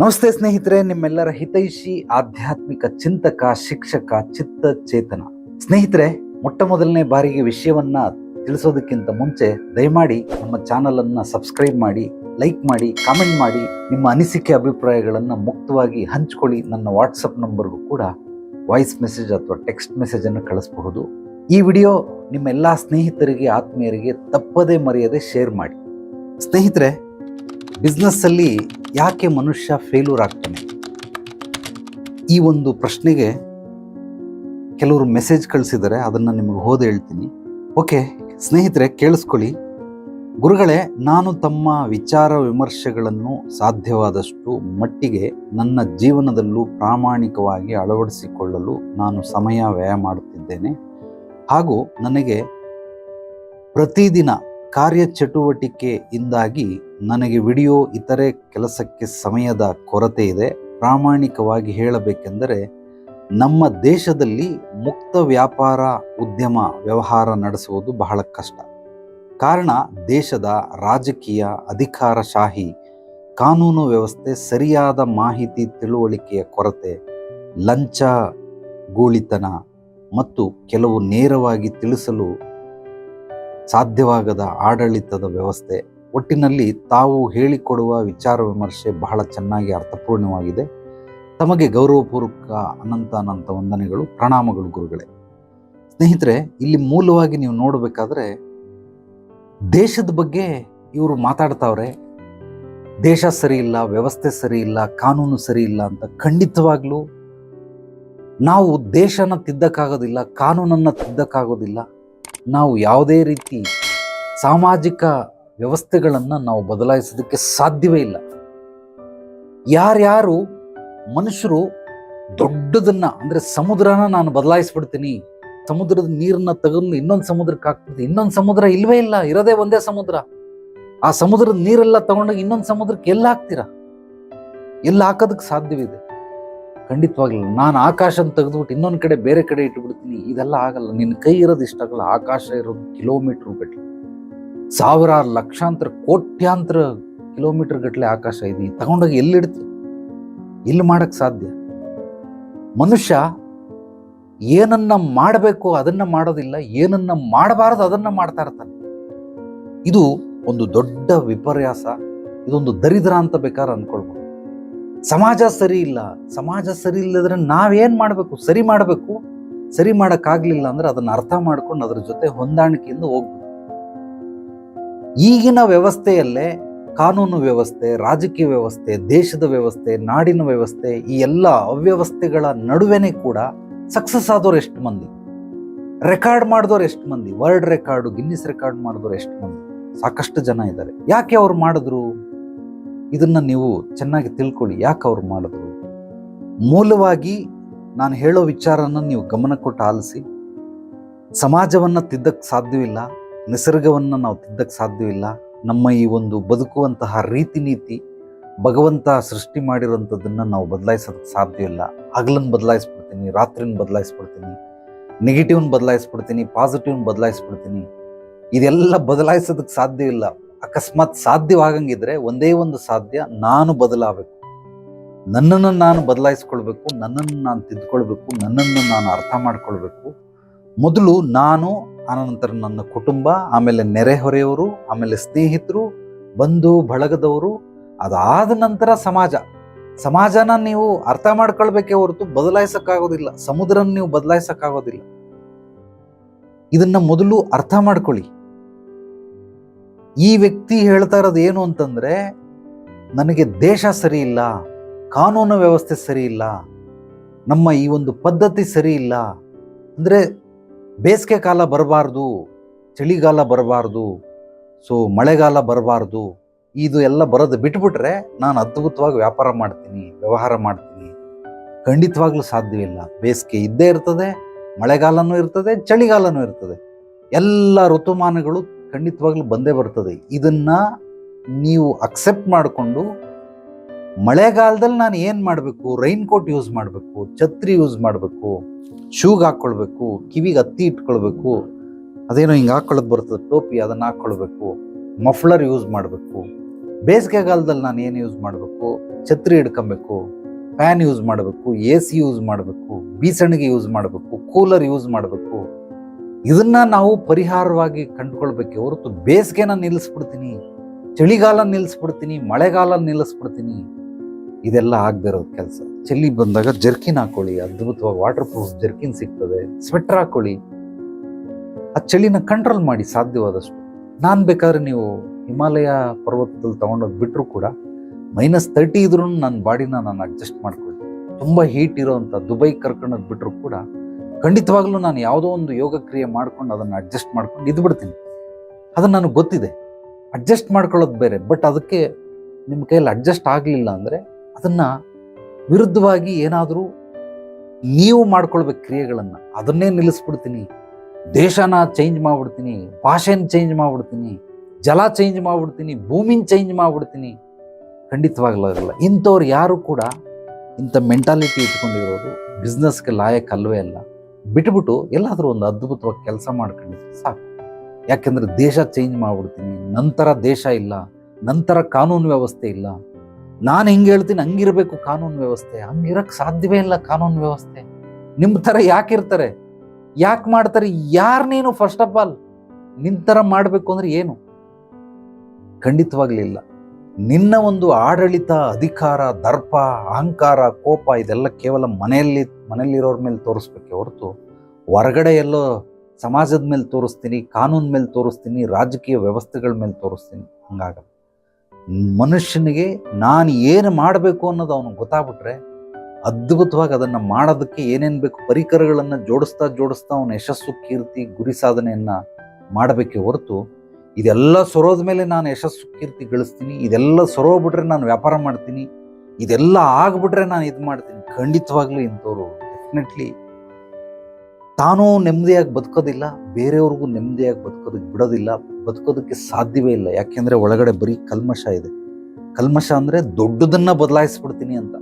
ನಮಸ್ತೆ ಸ್ನೇಹಿತರೆ, ನಿಮ್ಮೆಲ್ಲರ ಹಿತೈಷಿ, ಆಧ್ಯಾತ್ಮಿಕ ಚಿಂತಕ, ಶಿಕ್ಷಕ ಚಿತ್ತ ಚೇತನ ಸ್ನೇಹಿತರೆ ಮೊಟ್ಟ ಮೊದಲನೇ ಬಾರಿಗೆ ವಿಷಯವನ್ನ ತಿಳಿಸೋದಕ್ಕಿಂತ ಮುಂಚೆ ದಯಮಾಡಿ ನಮ್ಮ ಚಾನಲ್ ಅನ್ನ ಸಬ್ಸ್ಕ್ರೈಬ್ ಮಾಡಿ, ಲೈಕ್ ಮಾಡಿ, ಕಾಮೆಂಟ್ ಮಾಡಿ, ನಿಮ್ಮ ಅನಿಸಿಕೆ ಅಭಿಪ್ರಾಯಗಳನ್ನು ಮುಕ್ತವಾಗಿ ಹಂಚ್ಕೊಳ್ಳಿ. ನನ್ನ ವಾಟ್ಸಪ್ ನಂಬರ್ಗೂ ಕೂಡ ವಾಯ್ಸ್ ಮೆಸೇಜ್ ಅಥವಾ ಟೆಕ್ಸ್ಟ್ ಮೆಸೇಜ್ ಅನ್ನು ಕಳಿಸಬಹುದು. ಈ ವಿಡಿಯೋ ನಿಮ್ಮೆಲ್ಲ ಸ್ನೇಹಿತರಿಗೆ, ಆತ್ಮೀಯರಿಗೆ ತಪ್ಪದೇ ಮರೆಯದೆ ಶೇರ್ ಮಾಡಿ. ಸ್ನೇಹಿತರೆ ಬಿಸ್ನೆಸ್ಸಲ್ಲಿ ಯಾಕೆ ಮನುಷ್ಯ ಫೇಲ್ಯೂರ್ ಆಗ್ತಾನೆ? ಈ ಒಂದು ಪ್ರಶ್ನೆಗೆ ಕೆಲವರು ಮೆಸೇಜ್ ಕಳಿಸಿದ್ದಾರೆ ಅದನ್ನು ನಿಮಗೆ ಓದಿ ಹೇಳ್ತೀನಿ. ಓಕೆ ಸ್ನೇಹಿತರೆ, ಕೇಳಿಸ್ಕೊಳ್ಳಿ. ಗುರುಗಳೇ, ನಾನು ತಮ್ಮ ವಿಚಾರ ವಿಮರ್ಶೆಗಳನ್ನು ಸಾಧ್ಯವಾದಷ್ಟು ಮಟ್ಟಿಗೆ ನನ್ನ ಜೀವನದಲ್ಲೂ ಪ್ರಾಮಾಣಿಕವಾಗಿ ಅಳವಡಿಸಿಕೊಳ್ಳಲು ನಾನು ಸಮಯ ವ್ಯಯ ಮಾಡುತ್ತಿದ್ದೇನೆ. ಹಾಗೂ ನನಗೆ ಪ್ರತಿದಿನ ಕಾರ್ಯಚಟುವಟಿಕೆಯಿಂದಾಗಿ ನನಗೆ ವಿಡಿಯೋ ಇತರೆ ಕೆಲಸಕ್ಕೆ ಸಮಯದ ಕೊರತೆ ಇದೆ. ಪ್ರಾಮಾಣಿಕವಾಗಿ ಹೇಳಬೇಕೆಂದರೆ ನಮ್ಮ ದೇಶದಲ್ಲಿ ಮುಕ್ತ ವ್ಯಾಪಾರ, ಉದ್ಯಮ, ವ್ಯವಹಾರ ನಡೆಸುವುದು ಬಹಳ ಕಷ್ಟ. ಕಾರಣ ದೇಶದ ರಾಜಕೀಯ ಅಧಿಕಾರಶಾಹಿ, ಕಾನೂನು ವ್ಯವಸ್ಥೆ ಸರಿಯಾದ ಮಾಹಿತಿ ತಿಳುವಳಿಕೆಯ ಕೊರತೆ, ಲಂಚ, ಗೂಳಿತನ ಮತ್ತು ಕೆಲವು ನೇರವಾಗಿ ತಿಳಿಸಲು ಸಾಧ್ಯವಾಗದ ಆಡಳಿತದ ವ್ಯವಸ್ಥೆ. ಒಟ್ಟಿನಲ್ಲಿ ತಾವು ಹೇಳಿಕೊಡುವ ವಿಚಾರ ವಿಮರ್ಶೆ ಬಹಳ ಚೆನ್ನಾಗಿ ಅರ್ಥಪೂರ್ಣವಾಗಿದೆ. ತಮಗೆ ಗೌರವಪೂರ್ವಕ ಅನಂತ ಅನಂತ ವಂದನೆಗಳು, ಪ್ರಣಾಮಗಳು ಗುರುಗಳೇ. ಸ್ನೇಹಿತರೆ, ಇಲ್ಲಿ ಮೂಲವಾಗಿ ನೀವು ನೋಡಬೇಕಾದ್ರೆ ದೇಶದ ಬಗ್ಗೆ ಇವರು ಮಾತಾಡ್ತಾವ್ರೆ. ದೇಶ ಸರಿ ಇಲ್ಲ, ವ್ಯವಸ್ಥೆ ಸರಿ ಇಲ್ಲ, ಕಾನೂನು ಸರಿ ಇಲ್ಲ ಅಂತ ಖಂಡಿತವಾಗ್ಲೂ ನಾವು ದೇಶನ ತಿದ್ದಕ್ಕಾಗೋದಿಲ್ಲ, ಕಾನೂನನ್ನು ತಿದ್ದಕ್ಕಾಗೋದಿಲ್ಲ. ನಾವು ಯಾವುದೇ ರೀತಿ ಸಾಮಾಜಿಕ ವ್ಯವಸ್ಥೆಗಳನ್ನು ನಾವು ಬದಲಾಯಿಸೋದಕ್ಕೆ ಸಾಧ್ಯವೇ ಇಲ್ಲ. ಯಾರ್ಯಾರು ಮನುಷ್ಯರು ದೊಡ್ಡದನ್ನು ಅಂದರೆ ಸಮುದ್ರನ ನಾನು ಬದಲಾಯಿಸ್ಬಿಡ್ತೀನಿ, ಸಮುದ್ರದ ನೀರನ್ನ ತಗೊಂಡು ಇನ್ನೊಂದು ಸಮುದ್ರಕ್ಕೆ ಹಾಕ್ಬಿಡ್ತೀನಿ, ಇನ್ನೊಂದು ಸಮುದ್ರ ಇಲ್ಲವೇ ಇಲ್ಲ, ಇರೋದೇ ಒಂದೇ ಸಮುದ್ರ. ಆ ಸಮುದ್ರದ ನೀರೆಲ್ಲ ತಗೊಂಡೋಗಿ ಇನ್ನೊಂದು ಸಮುದ್ರಕ್ಕೆ ಎಲ್ಲ ಹಾಕ್ತೀರಾ? ಎಲ್ಲ ಹಾಕೋದಕ್ಕೆ ಸಾಧ್ಯವಿದೆ? ಖಂಡಿತವಾಗಿಲ್ಲ ನಾನು ಆಕಾಶನ ತೆಗೆದ್ಬಿಟ್ಟು ಇನ್ನೊಂದು ಕಡೆ ಬೇರೆ ಕಡೆ ಇಟ್ಬಿಡ್ತೀನಿ. ಇದೆಲ್ಲ ಆಗಲ್ಲ. ನಿನ್ನ ಕೈ ಇರೋದು ಇಷ್ಟಾಗಲ್ಲ ಆಕಾಶ ಇರೋದು ಕಿಲೋಮೀಟರ್ ಗಟ್ಟಲೆ ಸಾವಿರಾರು ಲಕ್ಷಾಂತರ, ಕೋಟ್ಯಾಂತರ ಕಿಲೋಮೀಟರ್ ಗಟ್ಟಲೆ ಆಕಾಶ ಇದೆ. ತಗೊಂಡೋಗಿ ಎಲ್ಲಿಡ್ತಿ ಎಲ್ಲಿ ಮಾಡಕ್ಕೆ ಸಾಧ್ಯ? ಮನುಷ್ಯ ಏನನ್ನ ಮಾಡಬೇಕು ಅದನ್ನ ಮಾಡೋದಿಲ್ಲ. ಏನನ್ನ ಮಾಡಬಾರದು ಅದನ್ನ ಮಾಡ್ತಾ ಇರ್ತಾನೆ. ಇದು ಒಂದು ದೊಡ್ಡ ವಿಪರ್ಯಾಸ. ಇದೊಂದು ದರಿದ್ರ ಅಂತ ಬೇಕಾದ್ರೆ ಅನ್ಕೊಳ್ಬೋದು. ಸಮಾಜ ಸರಿ ಇಲ್ಲ, ಸಮಾಜ ಸರಿ ಇಲ್ಲದ್ರೆ ನಾವೇನ್ ಮಾಡಬೇಕು? ಸರಿ ಮಾಡಬೇಕು? ಸರಿ ಮಾಡಕ್ಕಾಗ್ಲಿಲ್ಲ ಅಂದ್ರೆ ಅದನ್ನ ಅರ್ಥ ಮಾಡ್ಕೊಂಡು ಅದ್ರ ಜೊತೆ ಹೊಂದಾಣಿಕೆಯಿಂದ ಹೋಗ್ಬೇಕು. ಈಗಿನ ವ್ಯವಸ್ಥೆಯಲ್ಲೇ ಕಾನೂನು ವ್ಯವಸ್ಥೆ, ರಾಜಕೀಯ ವ್ಯವಸ್ಥೆ, ದೇಶದ ವ್ಯವಸ್ಥೆ, ನಾಡಿನ ವ್ಯವಸ್ಥೆ, ಈ ಎಲ್ಲ ಅವ್ಯವಸ್ಥೆಗಳ ನಡುವೆನೇ ಕೂಡ ಸಕ್ಸಸ್ ಆದವ್ರು ಎಷ್ಟು ಮಂದಿ? ರೆಕಾರ್ಡ್ ಮಾಡಿದವ್ರು ಎಷ್ಟು ಮಂದಿ? ವರ್ಲ್ಡ್ ರೆಕಾರ್ಡು ಗಿನ್ನಿಸ್ ರೆಕಾರ್ಡ್ ಮಾಡಿದವ್ರು ಎಷ್ಟು ಮಂದಿ? ಸಾಕಷ್ಟು ಜನ ಇದ್ದಾರೆ. ಯಾಕೆ ಅವ್ರು ಮಾಡಿದ್ರು? ಇದನ್ನ ನೀವು ಚೆನ್ನಾಗಿ ತಿಳ್ಕೊಳ್ಳಿ. ಯಾಕೆ ಅವ್ರು ಮಾಡಿದ್ರು? ಮೂಲವಾಗಿ ನಾನು ಹೇಳೋ ವಿಚಾರನ ನೀವು ಗಮನ ಕೊಟ್ಟು ಆಲಿಸಿ. ಸಮಾಜವನ್ನ ತಿದ್ದಕ್ಕೆ ಸಾಧ್ಯವಿಲ್ಲ. ನಿಸರ್ಗವನ್ನು ನಾವು ತಿದ್ದಕ್ಕೆ ಸಾಧ್ಯವಿಲ್ಲ. ನಮ್ಮ ಈ ಒಂದು ಬದುಕುವಂತಹ ರೀತಿ ನೀತಿ ಭಗವಂತ ಸೃಷ್ಟಿ ಮಾಡಿರುವಂಥದ್ದನ್ನು ನಾವು ಬದಲಾಯಿಸೋದಕ್ಕೆ ಸಾಧ್ಯವಿಲ್ಲ. ಹಗಲನ್ನು ಬದಲಾಯಿಸ್ಬಿಡ್ತೀನಿ, ರಾತ್ರಿನ ಬದಲಾಯಿಸ್ಬಿಡ್ತೀನಿ ನೆಗೆಟಿವ್ನ ಬದಲಾಯಿಸ್ಬಿಡ್ತೀನಿ ಪಾಸಿಟಿವ್ನ ಬದಲಾಯಿಸ್ಬಿಡ್ತೀನಿ. ಇದೆಲ್ಲ ಬದಲಾಯಿಸೋದಕ್ಕೆ ಸಾಧ್ಯ ಇಲ್ಲ ಅಕಸ್ಮಾತ್ ಸಾಧ್ಯವಾಗಂಗಿದ್ರೆ ಒಂದೇ ಒಂದು ಸಾಧ್ಯ, ನಾನು ಬದಲಾಗಬೇಕು. ನನ್ನನ್ನು ನಾನು ಬದಲಾಯಿಸ್ಕೊಳ್ಬೇಕು, ನನ್ನನ್ನು ನಾನು ತಿದ್ದುಕೊಳ್ಬೇಕು ನನ್ನನ್ನು ನಾನು ಅರ್ಥ ಮಾಡ್ಕೊಳ್ಬೇಕು. ಮೊದಲು ನಾನು ಆನಂತರ ನನ್ನ ಕುಟುಂಬ, ಆಮೇಲೆ ನೆರೆಹೊರೆಯವರು ಆಮೇಲೆ ಸ್ನೇಹಿತರು, ಬಂಧು ಬಳಗದವರು, ಅದಾದ ನಂತರ ಸಮಾಜ. ಸಮಾಜನ ನೀವು ಅರ್ಥ ಮಾಡ್ಕೊಳ್ಬೇಕೇ ಹೊರತು ಬದಲಾಯಿಸಕ್ಕಾಗೋದಿಲ್ಲ, ಸಮುದ್ರನ ನೀವು ಬದಲಾಯಿಸಕ್ಕಾಗೋದಿಲ್ಲ. ಇದನ್ನ ಮೊದಲು ಅರ್ಥ ಮಾಡ್ಕೊಳ್ಳಿ. ಈ ವ್ಯಕ್ತಿ ಹೇಳ್ತಾ ಇರೋದು ಏನು ಅಂತಂದ್ರೆ, ನನಗೆ ದೇಶ ಸರಿ ಇಲ್ಲ, ಕಾನೂನು ವ್ಯವಸ್ಥೆ ಸರಿ ಇಲ್ಲ, ನಮ್ಮ ಈ ಒಂದು ಪದ್ಧತಿ ಸರಿ ಇಲ್ಲ. ಅಂದ್ರೆ ಬೇಸಿಗೆ ಕಾಲ ಬರಬಾರ್ದು, ಚಳಿಗಾಲ ಬರಬಾರ್ದು, ಸೊ ಮಳೆಗಾಲ ಬರಬಾರ್ದು, ಇದು ಎಲ್ಲ ಬರೋದು ಬಿಟ್ಬಿಟ್ರೆ ನಾನು ಅದ್ಭುತವಾಗಿ ವ್ಯಾಪಾರ ಮಾಡ್ತೀನಿ, ವ್ಯವಹಾರ ಮಾಡ್ತೀನಿ. ಖಂಡಿತವಾಗ್ಲೂ ಸಾಧ್ಯವಿಲ್ಲ ಬೇಸಿಗೆ ಇದ್ದೇ ಇರ್ತದೆ, ಮಳೆಗಾಲನೂ ಇರ್ತದೆ, ಚಳಿಗಾಲನೂ ಇರ್ತದೆ. ಎಲ್ಲ ಋತುಮಾನಗಳು ಖಂಡಿತವಾಗ್ಲೂ ಬಂದೇ ಬರ್ತದೆ. ಇದನ್ನ ನೀವು ಅಕ್ಸೆಪ್ಟ್ ಮಾಡಿಕೊಂಡು, ಮಳೆಗಾಲದಲ್ಲಿ ನಾನು ಏನು ಮಾಡಬೇಕು? ರೈನ್ ಕೋಟ್ ಯೂಸ್ ಮಾಡಬೇಕು, ಛತ್ರಿ ಯೂಸ್ ಮಾಡಬೇಕು ಶೂಗೆ ಹಾಕ್ಕೊಳ್ಬೇಕು ಕಿವಿಗೆ ಹತ್ತಿ ಇಟ್ಕೊಳ್ಬೇಕು, ಅದೇನೋ ಹಿಂಗೆ ಹಾಕ್ಕೊಳ್ಳೋದು ಬರ್ತದೆ, ಟೋಪಿ ಅದನ್ನು ಹಾಕ್ಕೊಳ್ಬೇಕು ಮಫ್ಲರ್ ಯೂಸ್ ಮಾಡಬೇಕು, ಬೇಸಿಗೆಗಾಲದಲ್ಲಿ ನಾನು ಏನು ಯೂಸ್ ಮಾಡಬೇಕು? ಛತ್ರಿ ಹಿಡ್ಕೊಬೇಕು ಫ್ಯಾನ್ ಯೂಸ್ ಮಾಡಬೇಕು ಎ ಸಿ ಯೂಸ್ ಮಾಡಬೇಕು, ಬೀಸಣಿಗೆ ಯೂಸ್ ಮಾಡಬೇಕು ಕೂಲರ್ ಯೂಸ್ ಮಾಡಬೇಕು ಇದನ್ನ ನಾವು ಪರಿಹಾರವಾಗಿ ಕಂಡುಕೊಳ್ಬೇಕೆ. ಹೊರತು ಬೇಸಿಗೆನ ನಿಲ್ಲಿಸ್ಬಿಡ್ತೀನಿ, ಚಳಿಗಾಲ ನಿಲ್ಲಿಸ್ಬಿಡ್ತೀನಿ, ಮಳೆಗಾಲ ನಿಲ್ಲಿಸ್ಬಿಡ್ತೀನಿ. ಇದೆಲ್ಲ ಆಗದಿರೋದು ಕೆಲಸ. ಚಳಿ ಬಂದಾಗ ಜರ್ಕಿನ್ ಹಾಕೊಳ್ಳಿ, ಅದ್ಭುತವಾಗಿ ವಾಟರ್ ಪ್ರೂಫ್ ಜರ್ಕಿನ್ ಸಿಗ್ತದೆ ಸ್ವೆಟರ್ ಹಾಕೊಳ್ಳಿ. ಆ ಚಳಿನ ಕಂಟ್ರೋಲ್ ಮಾಡಿ ಸಾಧ್ಯವಾದಷ್ಟು. ನಾನು ಬೇಕಾದ್ರೆ ನೀವು ಹಿಮಾಲಯ ಪರ್ವತದಲ್ಲಿ ತಗೊಂಡೋಗಿ ಬಿಟ್ಟರು ಕೂಡ ಮೈನಸ್ ತರ್ಟಿ ಇದ್ರೂ ನನ್ನ ಬಾಡಿನ ನಾನು ಅಡ್ಜಸ್ಟ್ ಮಾಡ್ಕೊಳ್ತೀನಿ. ತುಂಬ ಹೀಟ್ ಇರೋವಂಥ ದುಬೈ ಕರ್ಕೊಂಡೋಗಿ ಬಿಟ್ಟರು ಕೂಡ ಖಂಡಿತವಾಗ್ಲೂ ನಾನು ಯಾವುದೋ ಒಂದು ಯೋಗ ಕ್ರಿಯೆ ಮಾಡ್ಕೊಂಡು ಅದನ್ನು ಅಡ್ಜಸ್ಟ್ ಮಾಡ್ಕೊಂಡು ಇದ್ಬಿಡ್ತೀನಿ. ಅದು ನನಗೆ ಗೊತ್ತಿದೆ. ಅಡ್ಜಸ್ಟ್ ಮಾಡ್ಕೊಳ್ಳೋದು ಬೇರೆ ಬಟ್ ಅದಕ್ಕೆ ನಿಮ್ಮ ಕೈಯಲ್ಲಿ ಅಡ್ಜಸ್ಟ್ ಆಗಲಿಲ್ಲ ಅಂದರೆ ಅದನ್ನು ವಿರುದ್ಧವಾಗಿ ಏನಾದರೂ ನೀವು ಮಾಡ್ಕೊಳ್ಬೇಕು ಕ್ರಿಯೆಗಳನ್ನು. ಅದನ್ನೇ ನಿಲ್ಲಿಸ್ಬಿಡ್ತೀನಿ. ದೇಶನ ಚೇಂಜ್ ಮಾಡ್ಬಿಡ್ತೀನಿ, ಭಾಷೆನ ಚೇಂಜ್ ಮಾಡ್ಬಿಡ್ತೀನಿ, ಜಲ ಚೇಂಜ್ ಮಾಡ್ಬಿಡ್ತೀನಿ, ಭೂಮಿನ ಚೇಂಜ್ ಮಾಡ್ಬಿಡ್ತೀನಿ. ಖಂಡಿತವಾಗ್ಲಾಗಲ್ಲ ಇಂಥವ್ರು ಯಾರು ಕೂಡ ಇಂಥ ಮೆಂಟಾಲಿಟಿ ಇಟ್ಕೊಂಡಿರೋರು ಬಿಸ್ನೆಸ್ಗೆ ಲಾಯಕ್ ಅಲ್ವೇ ಅಲ್ಲ. ಬಿಟ್ಬಿಟ್ಟು ಎಲ್ಲಾದರೂ ಒಂದು ಅದ್ಭುತವಾಗಿ ಕೆಲಸ ಮಾಡ್ಕೊಂಡಿದ್ರೆ ಸಾಕು. ಯಾಕೆಂದ್ರೆ ದೇಶ ಚೇಂಜ್ ಮಾಡ್ಬಿಡ್ತೀನಿ, ನಂತರ ದೇಶ ಇಲ್ಲ, ನಂತರ ಕಾನೂನು ವ್ಯವಸ್ಥೆ ಇಲ್ಲ. ನಾನು ಹೆಂಗೆ ಹೇಳ್ತೀನಿ ಹಂಗಿರಬೇಕು ಕಾನೂನು ವ್ಯವಸ್ಥೆ. ಹಂಗಿರಕ್ಕೆ ಸಾಧ್ಯವೇ ಇಲ್ಲ ಕಾನೂನು ವ್ಯವಸ್ಥೆ. ನಿಮ್ಮ ಥರ ಯಾಕಿರ್ತಾರೆ ಯಾಕೆ ಮಾಡ್ತಾರೆ? ಯಾರು ನೀನು ಫಸ್ಟ್ ಆಫ್ ಆಲ್ ನಿನ್ನ ಥರ ಮಾಡಬೇಕು ಅಂದರೆ ಏನು? ಖಂಡಿತವಾಗಲಿಲ್ಲ. ನಿನ್ನ ಒಂದು ಆಡಳಿತ, ಅಧಿಕಾರ, ದರ್ಪ, ಅಹಂಕಾರ, ಕೋಪ ಇದೆಲ್ಲ ಕೇವಲ ಮನೆಯಲ್ಲಿ ಮನೆಯಲ್ಲಿರೋರ ಮೇಲೆ ತೋರಿಸ್ಬೇಕೆ ಹೊರತು ಹೊರಗಡೆ ಎಲ್ಲೋ ಸಮಾಜದ ಮೇಲೆ ತೋರಿಸ್ತೀನಿ, ಕಾನೂನು ಮೇಲೆ ತೋರಿಸ್ತೀನಿ, ರಾಜಕೀಯ ವ್ಯವಸ್ಥೆಗಳ ಮೇಲೆ ತೋರಿಸ್ತೀನಿ, ಹಂಗಾಗಲ್ಲ. ಮನುಷ್ಯನಿಗೆ ನಾನು ಏನು ಮಾಡಬೇಕು ಅನ್ನೋದು ಅವನು ಗೊತ್ತಾಗ್ಬಿಟ್ರೆ ಅದ್ಭುತವಾಗಿ ಅದನ್ನು ಮಾಡೋದಕ್ಕೆ ಏನೇನು ಬೇಕು ಪರಿಕರಗಳನ್ನು ಜೋಡಿಸ್ತಾ ಜೋಡಿಸ್ತಾ ಅವನ ಯಶಸ್ಸು, ಕೀರ್ತಿ, ಗುರಿ ಸಾಧನೆಯನ್ನು ಮಾಡಬೇಕೆ ಹೊರತು ಇದೆಲ್ಲ ಸೊರೋದ ಮೇಲೆ ನಾನು ಯಶಸ್ಸು, ಕೀರ್ತಿ ಗಳಿಸ್ತೀನಿ, ಇದೆಲ್ಲ ಸೊರೋಗ್ಬಿಟ್ರೆ ನಾನು ವ್ಯಾಪಾರ ಮಾಡ್ತೀನಿ ಇದೆಲ್ಲ ಆಗ್ಬಿಟ್ರೆ ನಾನು ಇದು ಮಾಡ್ತೀನಿ. ಖಂಡಿತವಾಗ್ಲೂ ಇಂಥವ್ರು ಡೆಫಿನೆಟ್ಲಿ ತಾನೂ ನೆಮ್ಮದಿಯಾಗಿ ಬದುಕೋದಿಲ್ಲ, ಬೇರೆಯವ್ರಿಗೂ ನೆಮ್ಮದಿಯಾಗಿ ಬದುಕೋದಕ್ಕೆ ಬಿಡೋದಿಲ್ಲ, ಬದುಕೋದಕ್ಕೆ ಸಾಧ್ಯವೇ ಇಲ್ಲ. ಯಾಕೆಂದ್ರೆ ಒಳಗಡೆ ಬರೀ ಕಲ್ಮಶ ಇದೆ. ಕಲ್ಮಶ ಅಂದ್ರೆ ದೊಡ್ಡದನ್ನ ಬದಲಾಯಿಸ್ಬಿಡ್ತೀನಿ ಅಂತ.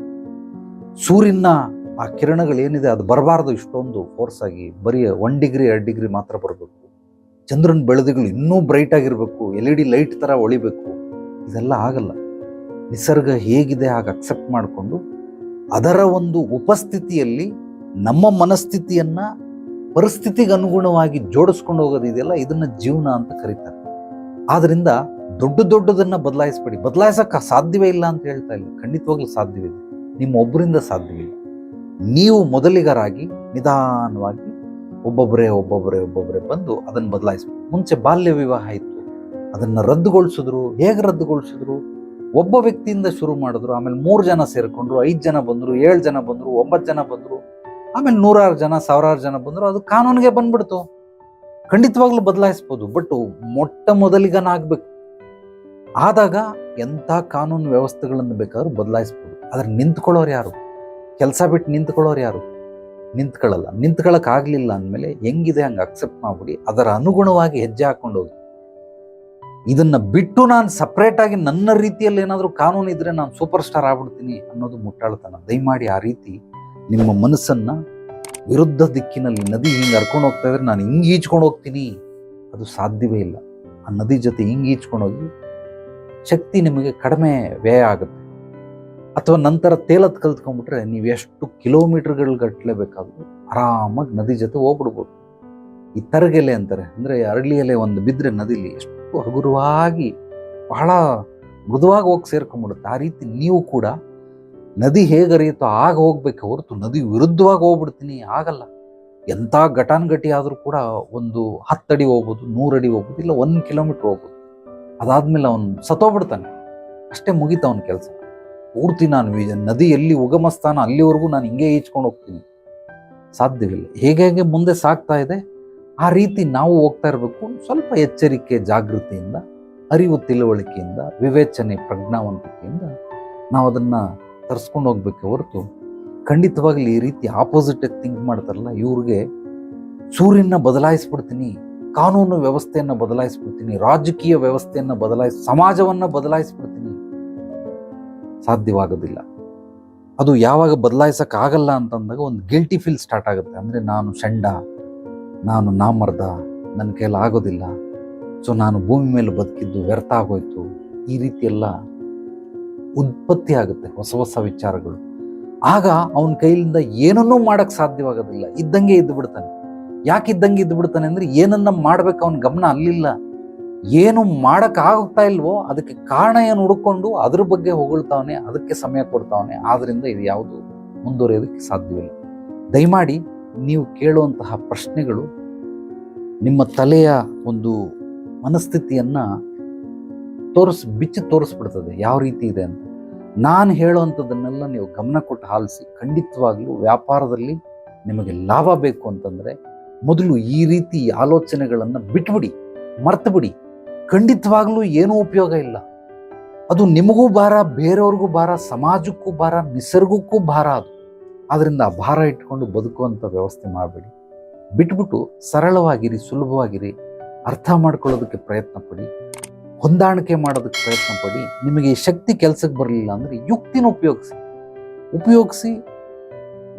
ಸೂರ್ಯನ ಆ ಕಿರಣಗಳು ಏನಿದೆ ಅದು ಬರಬಾರ್ದು, ಇಷ್ಟೊಂದು ಫೋರ್ಸ್ ಆಗಿ. ಬರೀ ಒನ್ ಡಿಗ್ರಿ ಎರಡು ಡಿಗ್ರಿ ಮಾತ್ರ ಬರಬೇಕು. ಚಂದ್ರನ ಬೆಳದಿಗಳು ಇನ್ನೂ ಬ್ರೈಟ್ ಆಗಿರಬೇಕು. ಎಲ್ ಇ ಡಿ ಲೈಟ್ ಥರ ಹೊಳಿಬೇಕು. ಇದೆಲ್ಲ ಆಗಲ್ಲ. ನಿಸರ್ಗ ಹೇಗಿದೆ ಹಾಗೆ ಅಕ್ಸೆಪ್ಟ್ ಮಾಡಿಕೊಂಡು ಅದರ ಒಂದು ಉಪಸ್ಥಿತಿಯಲ್ಲಿ ನಮ್ಮ ಮನಸ್ಥಿತಿಯನ್ನು ಪರಿಸ್ಥಿತಿಗೆ ಅನುಗುಣವಾಗಿ ಜೋಡಿಸ್ಕೊಂಡು ಹೋಗೋದಿದೆಯಲ್ಲ ಇದನ್ನು ಜೀವನ ಅಂತ ಕರೀತಾರೆ. ಆದ್ದರಿಂದ ದೊಡ್ಡ ದೊಡ್ಡದನ್ನು ಬದಲಾಯಿಸ್ಬೇಡಿ. ಬದಲಾಯಿಸೋಕೆ ಸಾಧ್ಯವೇ ಇಲ್ಲ ಅಂತ ಹೇಳ್ತಾ ಇಲ್ಲ. ಖಂಡಿತವಾಗ್ಲೂ ಸಾಧ್ಯವಿದೆ. ನಿಮ್ಮ ಒಬ್ಬರಿಂದ ಸಾಧ್ಯವಿಲ್ಲ ನೀವು ಮೊದಲಿಗರಾಗಿ ನಿಧಾನವಾಗಿ ಒಬ್ಬೊಬ್ಬರೇ ಒಬ್ಬೊಬ್ಬರೇ ಒಬ್ಬೊಬ್ಬರೇ ಬಂದು ಅದನ್ನು ಬದಲಾಯಿಸ್ಬೇಕು. ಮುಂಚೆ ಬಾಲ್ಯ ವಿವಾಹ ಇತ್ತು. ಅದನ್ನು ರದ್ದುಗೊಳಿಸಿದ್ರು. ಹೇಗೆ ರದ್ದುಗೊಳಿಸಿದ್ರು? ಒಬ್ಬ ವ್ಯಕ್ತಿಯಿಂದ ಶುರು ಮಾಡಿದ್ರು, ಆಮೇಲೆ ಮೂರು ಜನ ಸೇರಿಕೊಂಡ್ರು, ಐದು ಜನ ಬಂದರು, ಏಳು ಜನ ಬಂದರು, ಒಂಬತ್ತು ಜನ ಬಂದರು, ಆಮೇಲೆ ನೂರಾರು ಜನ, ಸಾವಿರಾರು ಜನ ಬಂದರು, ಅದು ಕಾನೂನಿಗೆ ಬಂದ್ಬಿಡ್ತು. ಖಂಡಿತವಾಗ್ಲೂ ಬದಲಾಯಿಸ್ಬೋದು, ಬಟ್ ಮೊಟ್ಟ ಮೊದಲಿಗನಾಗಬೇಕು. ಆದಾಗ ಎಂಥ ಕಾನೂನು ವ್ಯವಸ್ಥೆಗಳನ್ನು ಬೇಕಾದ್ರೂ ಬದಲಾಯಿಸ್ಬೋದು. ಆದರೆ ನಿಂತ್ಕೊಳ್ಳೋರು ಯಾರು? ಕೆಲಸ ಬಿಟ್ಟು ನಿಂತ್ಕೊಳ್ಳೋರು ಯಾರು? ನಿಂತ್ಕೊಳ್ಳಲ್ಲ. ನಿಂತ್ಕೊಳ್ಳೋಕ್ಕಾಗಲಿಲ್ಲ ಅಂದಮೇಲೆ ಹೆಂಗಿದೆ ಹಂಗೆ ಅಕ್ಸೆಪ್ಟ್ ಮಾಡಿಬಿಡಿ. ಅದರ ಅನುಗುಣವಾಗಿ ಹೆಜ್ಜೆ ಹಾಕ್ಕೊಂಡು ಇದನ್ನ ಬಿಟ್ಟು ನಾನು ಸಪ್ರೇಟ್ ಆಗಿ ನನ್ನ ರೀತಿಯಲ್ಲಿ ಏನಾದರೂ ಕಾನೂನು ಇದ್ರೆ ನಾನು ಸೂಪರ್ ಸ್ಟಾರ್ ಆಗ್ಬಿಡ್ತೀನಿ ಅನ್ನೋದು ಮುಟ್ಟಾಳ್ತಾನ. ದಯಮಾಡಿ ಆ ರೀತಿ ನಿಮ್ಮ ಮನಸ್ಸನ್ನ ವಿರುದ್ಧ ದಿಕ್ಕಿನಲ್ಲಿ ನದಿ ಹಿಂಗೆ ಹರ್ಕೊಂಡು ಹೋಗ್ತಾ ಇದ್ರೆ ನಾನು ಹಿಂಗೆ ಈಜ್ಕೊಂಡು ಹೋಗ್ತೀನಿ. ಅದು ಸಾಧ್ಯವೇ ಇಲ್ಲ. ಆ ನದಿ ಜೊತೆ ಹಿಂಗೆ ಈಜ್ಕೊಂಡು ಹೋಗಿ ಶಕ್ತಿ ನಿಮಗೆ ಕಡಿಮೆ ವ್ಯಯ ಆಗುತ್ತೆ. ಅಥವಾ ನಂತರ ತೇಲತ್ ಕಲ್ತ್ಕೊಂಡ್ಬಿಟ್ರೆ ನೀವು ಎಷ್ಟು ಕಿಲೋಮೀಟರ್ಗಳು ಗಟ್ಟಲೆ ಬೇಕಾದರೂ ಆರಾಮಾಗಿ ನದಿ ಜೊತೆ ಹೋಗ್ಬಿಡ್ಬೋದು. ಈ ತರಗೆಲೆ ಅಂತಾರೆ. ಅಂದರೆ ಅರಳಿಯಲೆ ಒಂದು ಬಿದ್ದರೆ ನದಿಲಿ ಎಷ್ಟು ಹಗುರವಾಗಿ ಬಹಳ ಮೃದುವಾಗಿ ಹೋಗಿ ಸೇರ್ಕೊಂಡ್ಬಿಡುತ್ತೆ ಆ ರೀತಿ ನೀವು ಕೂಡ ನದಿ ಹೇಗೆ ಹರಿಯುತ್ತೋ ಆಗ ಹೋಗ್ಬೇಕು ಹೊರತು ನದಿ ವಿರುದ್ಧವಾಗಿ ಹೋಗ್ಬಿಡ್ತೀನಿ, ಆಗಲ್ಲ. ಎಂಥ ಘಟಾನುಘಟಿ ಆದರೂ ಕೂಡ ಒಂದು ಹತ್ತಡಿ ಹೋಗ್ಬೋದು ನೂರಡಿ ಹೋಗ್ಬೋದು, ಇಲ್ಲ ಒಂದು ಕಿಲೋಮೀಟ್ರ್ ಹೋಗ್ಬೋದು. ಅದಾದಮೇಲೆ ಅವನು ಸತ್ತೋಗ್ಬಿಡ್ತಾನೆ. ಅಷ್ಟೇ ಮುಗೀತ ಅವನ ಕೆಲಸ. ಪೂರ್ತಿ ನಾನು ನದಿ ಎಲ್ಲಿ ಉಗಮ ಸ್ಥಾನ ಅಲ್ಲಿವರೆಗೂ ನಾನು ಹಿಂಗೆ ಈಚ್ಕೊಂಡು ಹೋಗ್ತೀನಿ. ಸಾಧ್ಯವಿಲ್ಲ. ಹೇಗೆ ಹೇಗೆ ಮುಂದೆ ಸಾಗ್ತಾ ಇದೆ? ಆ ರೀತಿ ನಾವು ಹೋಗ್ತಾ ಇರಬೇಕು ಸ್ವಲ್ಪ ಎಚ್ಚರಿಕೆ, ಜಾಗೃತಿಯಿಂದ, ಅರಿವು ತಿಳುವಳಿಕೆಯಿಂದ, ವಿವೇಚನೆ, ಪ್ರಜ್ಞಾವಂತಿಕೆಯಿಂದ ನಾವು ಅದನ್ನು ತರಿಸ್ಕೊಂಡು ಹೋಗ್ಬೇಕು ಹೊರತು ಖಂಡಿತವಾಗ್ಲಿ ಈ ರೀತಿ ಆಪೋಸಿಟ್ ಥಿಂಕ್ ಮಾಡ್ತಾರಲ್ಲ, ಇವ್ರಿಗೆ ಸೂರ್ಯನ ಬದಲಾಯಿಸ್ಬಿಡ್ತೀನಿ, ಕಾನೂನು ವ್ಯವಸ್ಥೆಯನ್ನು ಬದಲಾಯಿಸ್ಬಿಡ್ತೀನಿ, ರಾಜಕೀಯ ವ್ಯವಸ್ಥೆಯನ್ನು ಬದಲಾಯಿಸ್, ಸಮಾಜವನ್ನು ಬದಲಾಯಿಸ್ಬಿಡ್ತೀನಿ, ಸಾಧ್ಯವಾಗೋದಿಲ್ಲ. ಅದು ಯಾವಾಗ ಬದಲಾಯಿಸೋಕ್ಕಾಗಲ್ಲ ಅಂತಂದಾಗ ಒಂದು ಗಿಲ್ಟಿ ಫೀಲ್ ಸ್ಟಾರ್ಟ್ ಆಗುತ್ತೆ. ಅಂದರೆ ನಾನು ಷಂಡ ನಾನು ನಾಮರ್ದ ನನ್ನ ಕೈಯಲ್ಲಿ ಆಗೋದಿಲ್ಲ. ಸೊ ನಾನು ಭೂಮಿ ಮೇಲೆ ಬದುಕಿದ್ದು ವ್ಯರ್ಥ ಆಗೋಯ್ತು. ಈ ರೀತಿಯೆಲ್ಲ ಉತ್ಪತ್ತಿ ಆಗುತ್ತೆ ಹೊಸ ಹೊಸ ವಿಚಾರಗಳು. ಆಗ ಅವನ ಕೈಲಿಂದ ಏನನ್ನೂ ಮಾಡೋಕ್ಕೆ ಸಾಧ್ಯವಾಗೋದಿಲ್ಲ. ಇದ್ದಂಗೆ ಇದ್ದು ಬಿಡ್ತಾನೆ. ಯಾಕೆ ಇದ್ದಂಗೆ ಇದ್ದು ಬಿಡ್ತಾನೆ ಅಂದ್ರೆ ಏನನ್ನ ಮಾಡ್ಬೇಕು ಅವನ ಗಮನ ಅಲ್ಲಿಲ್ಲ. ಏನು ಮಾಡೋಕ್ಕಾಗ್ತಾ ಇಲ್ವೋ ಅದಕ್ಕೆ ಕಾರಣ ಏನು ಹುಡ್ಕೊಂಡು ಅದ್ರ ಬಗ್ಗೆ ಹೊಗಳ್ತಾವನೆ, ಅದಕ್ಕೆ ಸಮಯ ಕೊಡ್ತಾವನೆ. ಆದ್ರಿಂದ ಇದು ಯಾವುದು ಮುಂದುವರಿಯೋದಕ್ಕೆ ಸಾಧ್ಯವಿಲ್ಲ. ದಯಮಾಡಿ ನೀವು ಕೇಳುವಂತಹ ಪ್ರಶ್ನೆಗಳು ನಿಮ್ಮ ತಲೆಯ ಒಂದು ಮನಸ್ಥಿತಿಯನ್ನು ತೋರಿಸ್, ಬಿಚ್ಚಿ ತೋರಿಸ್ಬಿಡ್ತದೆ. ಯಾವ ರೀತಿ ಇದೆ ಅಂತ. ನಾನು ಹೇಳುವಂಥದ್ದನ್ನೆಲ್ಲ ನೀವು ಗಮನ ಕೊಟ್ಟು ಆಲಿಸಿ, ಖಂಡಿತವಾಗಲೂ ವ್ಯಾಪಾರದಲ್ಲಿ ನಿಮಗೆ ಲಾಭ ಬೇಕು ಅಂತಂದರೆ ಮೊದಲು ಈ ರೀತಿ ಆಲೋಚನೆಗಳನ್ನು ಬಿಟ್ಬಿಡಿ, ಮರ್ತುಬಿಡಿ. ಖಂಡಿತವಾಗ್ಲೂ ಏನೂ ಉಪಯೋಗ ಇಲ್ಲ. ಅದು ನಿಮಗೂ ಭಾರ, ಬೇರೆಯವ್ರಿಗೂ ಭಾರ, ಸಮಾಜಕ್ಕೂ ಭಾರ, ನಿಸರ್ಗಕ್ಕೂ ಭಾರ ಅದು. ಆದ್ದರಿಂದ ಭಾರ ಇಟ್ಕೊಂಡು ಬದುಕುವಂಥ ವ್ಯವಸ್ಥೆ ಮಾಡಬೇಡಿ. ಬಿಟ್ಬಿಟ್ಟು ಸರಳವಾಗಿರಿ, ಸುಲಭವಾಗಿರಿ, ಅರ್ಥ ಮಾಡ್ಕೊಳ್ಳೋದಕ್ಕೆ ಪ್ರಯತ್ನ ಪಡಿ. ಹೊಂದಾಣಿಕೆ ಮಾಡೋದಕ್ಕೆ ಪ್ರಯತ್ನ ಪಡಿ. ನಿಮಗೆ ಶಕ್ತಿ ಕೆಲಸಕ್ಕೆ ಬರಲಿಲ್ಲ ಅಂದರೆ ಯುಕ್ತಿನ ಉಪಯೋಗಿಸಿ. ಉಪಯೋಗಿಸಿ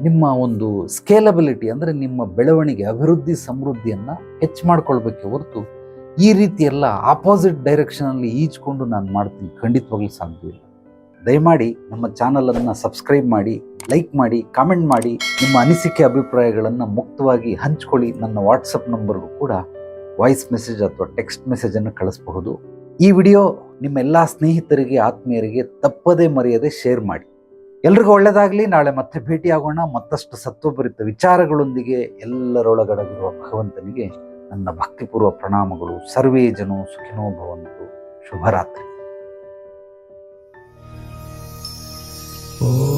ನಿಮ್ಮ ಒಂದು ಸ್ಕೇಲಬಿಲಿಟಿ ಅಂದರೆ ನಿಮ್ಮ ಬೆಳವಣಿಗೆ, ಅಭಿವೃದ್ಧಿ, ಸಮೃದ್ಧಿಯನ್ನು ಹೆಚ್ಚು ಮಾಡ್ಕೊಳ್ಬೇಕೆ ಹೊರತು ಈ ರೀತಿ ಎಲ್ಲ ಆಪೋಸಿಟ್ ಡೈರೆಕ್ಷನಲ್ಲಿ ಈಜ್ಕೊಂಡು ನಾನು ಮಾಡ್ತೀನಿ. ಖಂಡಿತವಾಗ್ಲೂ ಸಾಧ್ಯವಿಲ್ಲ ದಯಮಾಡಿ ನಮ್ಮ ಚಾನಲನ್ನು ಸಬ್ಸ್ಕ್ರೈಬ್ ಮಾಡಿ, ಲೈಕ್ ಮಾಡಿ, ಕಾಮೆಂಟ್ ಮಾಡಿ, ನಿಮ್ಮ ಅನಿಸಿಕೆ ಅಭಿಪ್ರಾಯಗಳನ್ನು ಮುಕ್ತವಾಗಿ ಹಂಚ್ಕೊಳ್ಳಿ. ನನ್ನ ವಾಟ್ಸಪ್ ನಂಬರ್ಗೂ ಕೂಡ ವಾಯ್ಸ್ ಮೆಸೇಜ್ ಅಥವಾ ಟೆಕ್ಸ್ಟ್ ಮೆಸೇಜನ್ನು ಕಳಿಸಬಹುದು. ಈ ವಿಡಿಯೋ ನಿಮ್ಮ ಎಲ್ಲ ಸ್ನೇಹಿತರಿಗೆ, ಆತ್ಮೀಯರಿಗೆ ತಪ್ಪದೇ ಮರೆಯದೆ ಶೇರ್ ಮಾಡಿ. ಎಲ್ರಿಗೂ ಒಳ್ಳೆಯದಾಗಲಿ ನಾಳೆ ಮತ್ತೆ ಭೇಟಿಯಾಗೋಣ. ಮತ್ತಷ್ಟು ಸತ್ವಭರಿತ ವಿಚಾರಗಳೊಂದಿಗೆ ಎಲ್ಲರೊಳಗಡಗಿರುವ ಭಗವಂತನಿಗೆ ನನ್ನ ಭಕ್ತಿಪೂರ್ವ ಪ್ರಣಾಮಗಳು. ಸರ್ವೇ ಜನೋ ಸುಖಿನೋ ಭವಂತು. ಶುಭರಾತ್ರಿ. Oh.